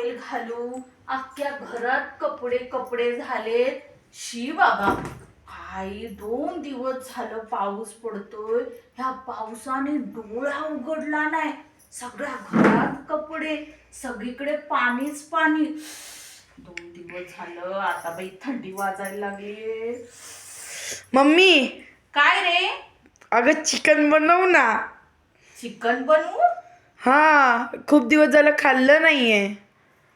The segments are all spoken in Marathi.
टॉवेल घालू अख्ख्या घरात कपडे कपडे झालेत. शी बाबा आई दोन दिवस झालं पाऊस पडतोय. ह्या पावसाने डोळा उघडला नाही. सगळ्या घरात कपडे सगळीकडे पाणीच पाणी. दोन दिवस झालं आता बाई थंडी वाजायला लागली मम्मी! काय रे? अगं चिकन बनव ना. चिकन बनवू? हा खूप दिवस झालं खाल्लं नाहीये.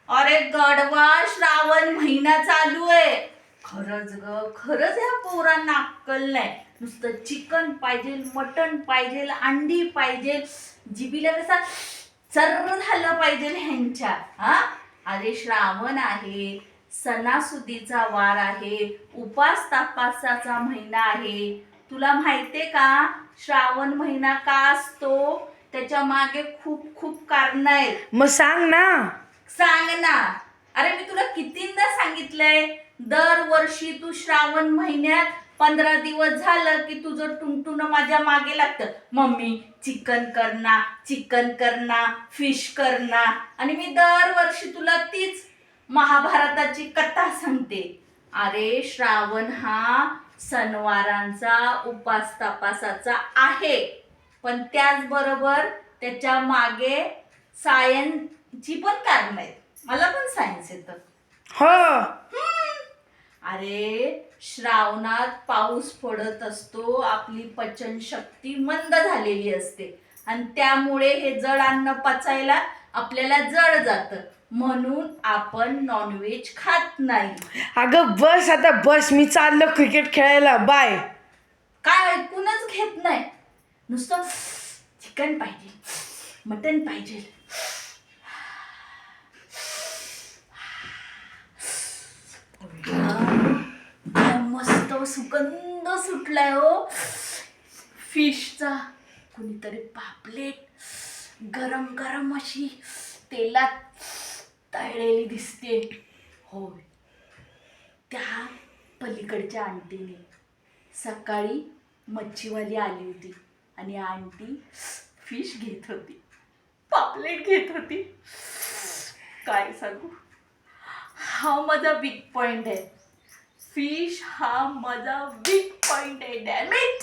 अरे गडवा श्रावण महिना चालू आहे. खरंच ग खरंच ह्या पोरांना अक्कल नाही. नुसतं चिकन पाहिजे मटण पाहिजे अंडी पाहिजे जिबीला कसा चर्र झालं पाहिजे ह्यांच्या हा? अरे श्रावण आहे सणासुदीचा वार आहे उपास तापासाचा महिना आहे. तुला माहितीये का श्रावण महिना का असतो? त्याच्यामागे खूप खूप कारण आहेत. मग सांग ना. सांग ना अरे मी तुला कितींदा सांगितलंय? दरवर्षी तू श्रावण महिन्यात पंधरा दिवस झालं की तुझं टुनटुन माझ्या मागे लागतं. मम्मी चिकन करना चिकन करना फिश करना. आणि मी दरवर्षी तुला तीच महाभारताची कथा सांगते. अरे श्रावण हा सणवारांचा उपास तपासाचा आहे. पण त्याचबरोबर त्याच्यामागे सायन सायन्सची पण कारण आहेत. मला पण सायन्स येतं. हो. अरे श्रावणात पाऊस पडत असतो आपली पचन शक्ती मंद झालेली असते. आणि त्यामुळे हे जड अन्न पचायला आपल्याला जड जातं. म्हणून आपण नॉनव्हेज खात नाही. अगं बस आता बस. मी चाललो क्रिकेट खेळायला. बाय काय ऐकूनच घेत नाही. नुसतं चिकन पाहिजे. मटन पाहिजे काय सुगंध सुटलाय हो. फिशचा कुणीतरी पापलेट गरम गरम अशी तेलात तळलेली दिसते. होय. त्या पलीकडच्या आंटीने. सकाळी मच्छीवाली आली होती आणि आंटी फिश घेत होती. पापलेट घेत होती. काय सांगू? हा माझा वीक पॉइंट आहे. फिश हा माझा वीक पॉइंट आहे डॅमेट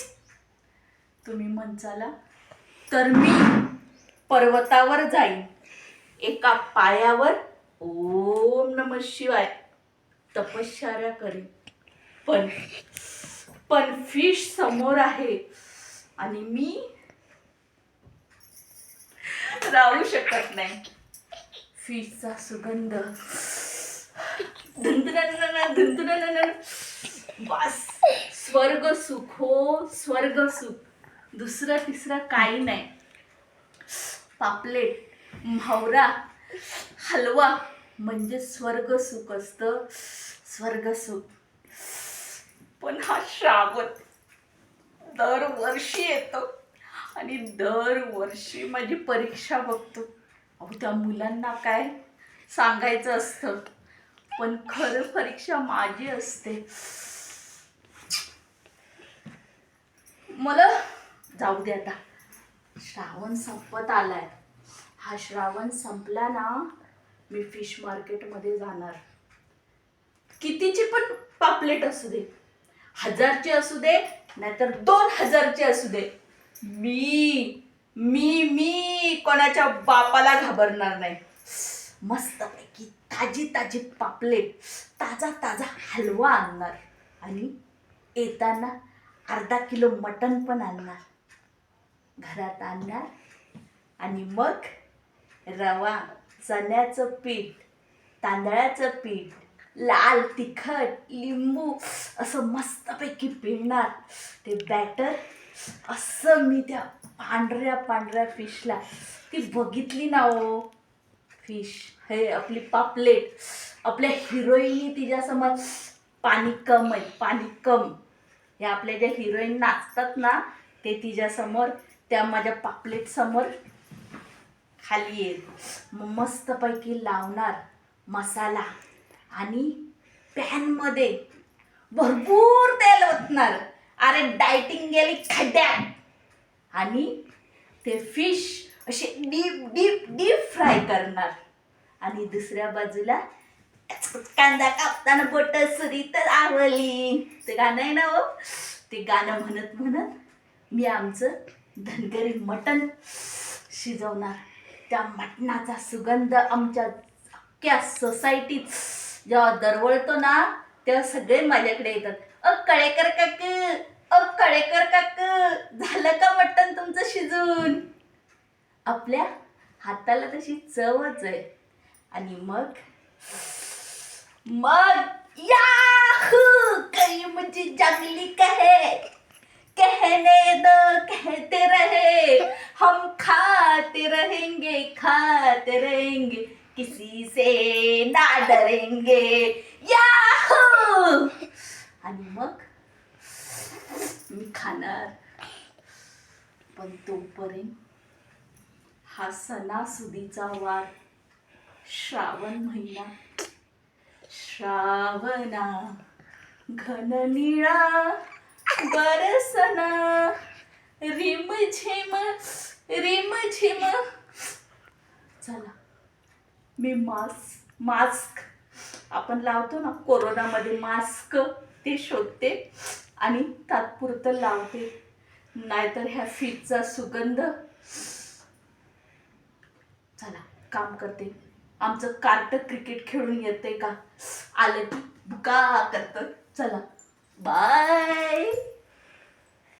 तुम्ही म्हणचाला तर मी पर्वतावर जाईन. एका पायावर ओम नम शिवाय तपश्चर्या करेन. पण पण फिश समोर आहे आणि मी राहू शकत नाही. फिशचा सुगंध बस. स्वर्ग सुख हो स्वर्ग सुख. दुसरं तिसरं काही नाही. पापलेट म्हावरा हलवा म्हणजे स्वर्ग सुख असतं. स्वर्ग सुख. पण हा श्रावण दरवर्षी येतो. आणि दरवर्षी माझी परीक्षा बघतो. अहो त्या मुलांना काय सांगायचं असतं? पण खरं परीक्षा माझी असते. मला जाऊ दे आता. श्रावण संपत आलाय. हा श्रावण संपला ना मी फिश मार्केटमध्ये जाणार. कितीची पण पापलेट असू दे हजारची असू दे नाहीतर दोन हजारची असू दे. मी मी मी कोणाच्या बापाला घाबरणार नाही. मस्तपैकी ताजी ताजी पापलेट ताजा ताजा हलवा आणणार. आणि येताना अर्धा किलो मटण पण आणणार. घरात आणणार. आणि मग रवा चण्याचं पीठ तांदळाचं पीठ लाल तिखट लिंबू असं मस्तपैकी पिळणार. ते बॅटर असं मी त्या पांढऱ्या पांढऱ्या फिशला ती बघितली ना हो, ओ फिश हे आपली पापलेट आपल्या हिरोईननी तिच्यासमोर पाणी कम आहे पाणी कम. हे आपल्या ज्या हिरोईन नाचतात ना ते तिच्यासमोर त्या माझ्या पापलेट समोर खाली येत मग मस्तपैकी लावणार मसाला आणि पॅनमध्ये भरपूर तेल ओतणार. अरे डायटिंग गेली खड्ड्यात. आणि ते फिश असे डीप डीप डीप फ्राय करणार. आणि दुसऱ्या बाजूला कांदा कापताना बोट सुरी तर आवली ते गाणं आहे ना हो? ते गाणं म्हणत म्हणत मी आमचं धनगरी मटण शिजवणार. त्या मटणाचा सुगंध आमच्या अख्ख्या सोसायटीत जेव्हा दरवळतो ना तेव्हा सगळे माझ्याकडे येतात. अ कळेकर काक! अ कळेकर काक! झालं का मटण तुमचं शिजून? आपल्या हाताला तशी चवच आहे. आणि मग? मग याहू! करी मुझे जंगली कहे। कहने दो कहते रहे। हम खाते रहेंगे खाते रहेंगे। किसी से ना डरेंगे। याहू! आणि मग? मी खाणार। पण तोपर्यंत हा सणासुदीचा वार श्रावण महिना. श्रावणा घन निळा बरसना रिम झिम रिम झिम. चला मी मास्क मास्क आपण लावतो ना कोरोनामध्ये मास्क ते शोधते आणि तात्पुरतं लावते. नाहीतर ह्या फीजचा सुगंध. चला काम करते. आमचं कार्ट क्रिकेट खेळून येते का? आलं की बुका करतं चला. बाय.